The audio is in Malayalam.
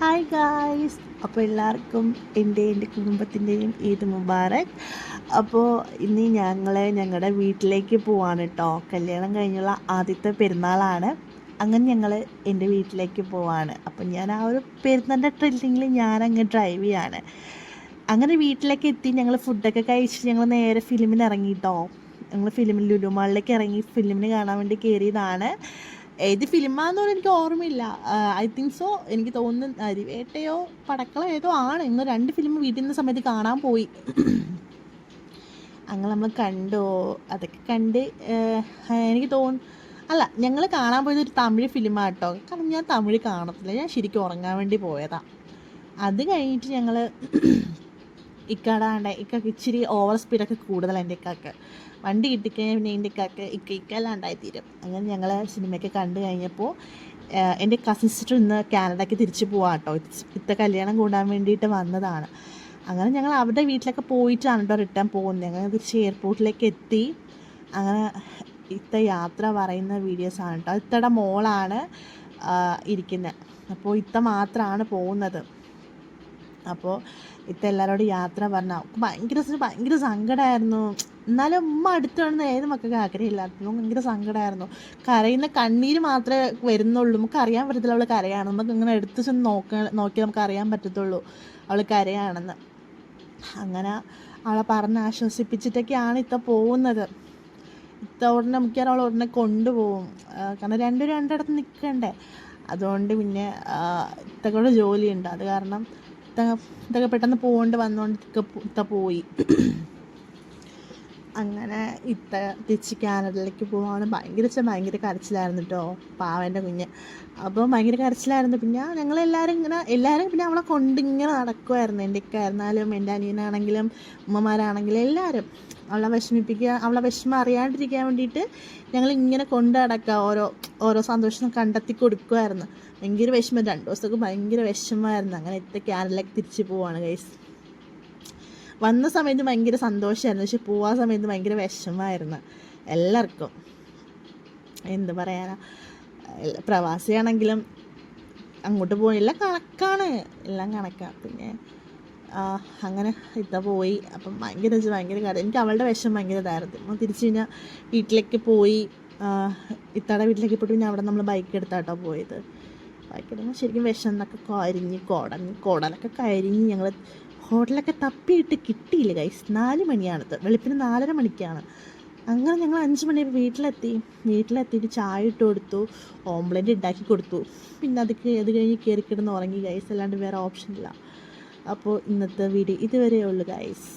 ഹായ് ഗായ്സ് അപ്പോൾ എല്ലാവർക്കും എന്റെ എന്റെ കുടുംബത്തിന്റെയും ഈദ് മുബാറക്. അപ്പോൾ ഇനി ഞങ്ങളെ ഞങ്ങളുടെ വീട്ടിലേക്ക് പോവാണ് കേട്ടോ കല്യാണം കഴിഞ്ഞുള്ള ആദ്യത്തെ പെരുന്നാളാണ്. അങ്ങനെ ഞങ്ങൾ എന്റെ വീട്ടിലേക്ക് പോവാണ്. അപ്പോൾ ഞാൻ ആ ഒരു പെരുന്നാളിന്റെ ട്രില്ലിങ്ങിൽ ഞാൻ അങ്ങ് ഡ്രൈവ് ചെയ്യാണ്. അങ്ങനെ വീട്ടിലേക്ക് എത്തി ഞങ്ങൾ ഫുഡൊക്കെ കഴിച്ച് ഞങ്ങൾ നേരെ ഫിലിമിന് ഇറങ്ങി കേട്ടോ ഞങ്ങൾ ഫിലിമിൽ ലുലുമാളിലേക്ക് ഇറങ്ങി ഫിലിമിന് കാണാൻ വേണ്ടി കയറിയതാണ് ഏത് ഫിലിമാണെന്ന് എനിക്ക് ഓർമ്മയില്ല. ഐ തിങ്ക് സോ എനിക്ക് തോന്നുന്നു അരിവേട്ടയോ പടക്കളോ ഏതോ ആണ്. ഇന്ന് രണ്ട് ഫിലിം വീട്ടിൽ നിന്ന് സമയത്ത് കാണാൻ പോയി. അങ്ങനെ നമ്മൾ കണ്ടോ. അതൊക്കെ കണ്ട് എനിക്ക് തോന്നുന്നു അല്ല ഞങ്ങൾ കാണാൻ പോയത് ഒരു തമിഴ് ഫിലിമാണ് കേട്ടോ കാരണം ഞാൻ തമിഴ് കാണത്തില്ല. ഞാൻ ശരിക്കും ഉറങ്ങാൻ വേണ്ടി പോയതാണ് അത് കഴിഞ്ഞിട്ട് ഞങ്ങൾ ഇക്കാടാണ്ട് ഇക്കക്ക് ഇച്ചിരി ഓവർ സ്പീഡൊക്കെ കൂടുതലാണ് എന്റെ ഇക്കാക്ക്. വണ്ടി കിട്ടിക്കഴിഞ്ഞാൽ പിന്നെ എന്റെ ഇക്കാക്ക് ഇക്ക ഇക്കല്ലാണ്ടായി തീരും അങ്ങനെ ഞങ്ങൾ സിനിമയൊക്കെ കണ്ടു കഴിഞ്ഞപ്പോൾ എന്റെ കസിൻ സിസ്റ്റർ ഇന്ന് കാനഡയ്ക്ക് തിരിച്ചു പോവാം കേട്ടോ ഇത്ത കല്യാണം കൂടാൻ വേണ്ടിയിട്ട് വന്നതാണ്. അങ്ങനെ ഞങ്ങൾ അവരുടെ വീട്ടിലൊക്കെ പോയിട്ടാണ് കേട്ടോ റിട്ടേൺ പോകുന്നത് ഞങ്ങൾ തിരിച്ച് എയർപോർട്ടിലേക്ക് എത്തി. അങ്ങനെ ഇത്ത യാത്ര പറയുന്ന വീഡിയോസാണ് കേട്ടോ ഇത്തയുടെ മോളാണ് ഇരിക്കുന്നത് അപ്പോൾ ഇത്ത മാത്രമാണ് പോകുന്നത്. അപ്പോൾ ഇത്ത എല്ലാവരോടും യാത്ര പറഞ്ഞ അവൾക്ക് ഭയങ്കര ഭയങ്കര സങ്കടമായിരുന്നു എന്നാലും ഉമ്മ അടുത്ത് വേണമെന്ന് ഏത് മക്കൾക്ക് ആഗ്രഹമില്ലായിരുന്നു ഭയങ്കര സങ്കടമായിരുന്നു കരയുന്ന കണ്ണീര് മാത്രമേ വരുന്നുള്ളൂ. നമുക്ക് അറിയാൻ പറ്റത്തില്ല അവൾ കരയാണ്. നമുക്ക് ഇങ്ങനെ എടുത്ത് ചെന്ന് നോക്ക നോക്കി നമുക്ക് അറിയാൻ പറ്റത്തുള്ളൂ അവൾ കരയാണെന്ന്. അങ്ങനെ അവളെ പറഞ്ഞ് ആശ്വസിപ്പിച്ചിട്ടൊക്കെയാണ് ഇത്ത പോകുന്നത്. ഇത്ത ഉടനെ മിക്കവാറും അവൾ ഉടനെ കൊണ്ടുപോകും. കാരണം രണ്ടും രണ്ടിടത്ത് നിൽക്കണ്ടേ അതുകൊണ്ട് പിന്നെ ഇത്തക്കൂടെ ജോലിയുണ്ട്. അത് കാരണം ഇത്ത ഇതൊക്കെ പെട്ടെന്ന് പോകേണ്ടി വന്നുകൊണ്ട് ഇക്ക പോയി. അങ്ങനെ ഇത്ത തിരിച്ച് കാനഡയിലേക്ക് പോവാണ്. ഭയങ്കര വെച്ചാൽ ഭയങ്കര കരച്ചിലായിരുന്നു കേട്ടോ പാവന്റെ കുഞ്ഞ്. അപ്പോൾ ഭയങ്കര കരച്ചിലായിരുന്നു. പിന്നെ ഞങ്ങളെല്ലാവരും ഇങ്ങനെ എല്ലാവരും പിന്നെ അവളെ കൊണ്ട് ഇങ്ങനെ നടക്കുമായിരുന്നു എന്റെ ഒക്കെ ആയിരുന്നാലും എന്റെ അനിയനാണെങ്കിലും ഉമ്മമാരാണെങ്കിലും എല്ലാവരും അവളെ വിഷമിപ്പിക്കുക അവളെ വിഷമം അറിയാണ്ടിരിക്കാൻ വേണ്ടിയിട്ട് ഞങ്ങൾ ഇങ്ങനെ കൊണ്ട് നടക്കുക. ഓരോ ഓരോ സന്തോഷം കണ്ടെത്തി കൊടുക്കുമായിരുന്നു ഭയങ്കര വിഷമം. രണ്ട് ദിവസമൊക്കെ ഭയങ്കര വിഷമമായിരുന്നു. അങ്ങനെ ഇത്ത കാനലേക്ക് തിരിച്ച് പോവാണ് ഗൈസ് വന്ന സമയത്ത് ഭയങ്കര സന്തോഷമായിരുന്നു പക്ഷെ പോവാൻ സമയത്ത് ഭയങ്കര വിഷമമായിരുന്നു. എല്ലാവർക്കും എന്ത് പറയാനാ? പ്രവാസിയാണെങ്കിലും അങ്ങോട്ട് പോയി. എല്ലാം കണക്കാണ്. എല്ലാം കണക്കാണ് പിന്നെ അങ്ങനെ ഇത്ത പോയി. അപ്പം ഭയങ്കര ഭയങ്കര കാര്യം എനിക്ക് അവളുടെ വിഷം ഭയങ്കര ഇതായിരുന്നു. തിരിച്ച് കഴിഞ്ഞാൽ വീട്ടിലേക്ക് പോയി. ആ, ഇത്തയുടെ വീട്ടിലേക്ക് പോയിട്ട് പിന്നെ അവിടെ നമ്മൾ ബൈക്ക് എടുത്താട്ടോ പോയത്. ബൈക്ക് എടുക്കുമ്പോൾ ശരിക്കും വിഷം എന്നൊക്കെ കരിഞ്ഞ് കുടഞ്ഞ് കുടലൊക്കെ കരിഞ്ഞ് ഞങ്ങൾ ഹോട്ടലൊക്കെ തപ്പിയിട്ട് കിട്ടിയില്ല ഗൈസ് നാല് മണിയാണത്. വെളുപ്പിന് നാലര മണിക്കാണ്. അങ്ങനെ ഞങ്ങൾ അഞ്ച് മണി വീട്ടിലെത്തി. വീട്ടിലെത്തിയിട്ട് ചായ ഇട്ട് കൊടുത്തു ഓംപ്ലേറ്റ് ഉണ്ടാക്കി കൊടുത്തു. പിന്നെ അത് അത് കഴിഞ്ഞ് കയറി കിടന്ന് ഉറങ്ങി ഗൈസ് അല്ലാണ്ട് വേറെ ഓപ്ഷൻ ഇല്ല. അപ്പോൾ ഇന്നത്തെ വീഡിയോ ഇതുവരെ ഉള്ളൂ ഗൈസ്